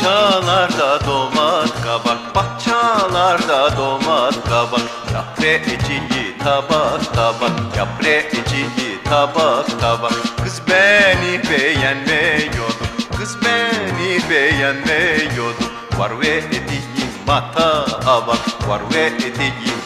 Bahçalarda domat kabak Bahçalarda domat kabak. Yaprecili tabak tabak. Yaprecili tabak tabak. Kız beni beğenmiyordu Kız beni beğenmiyordu. Var ve edeyim mata bak Var ve edeyim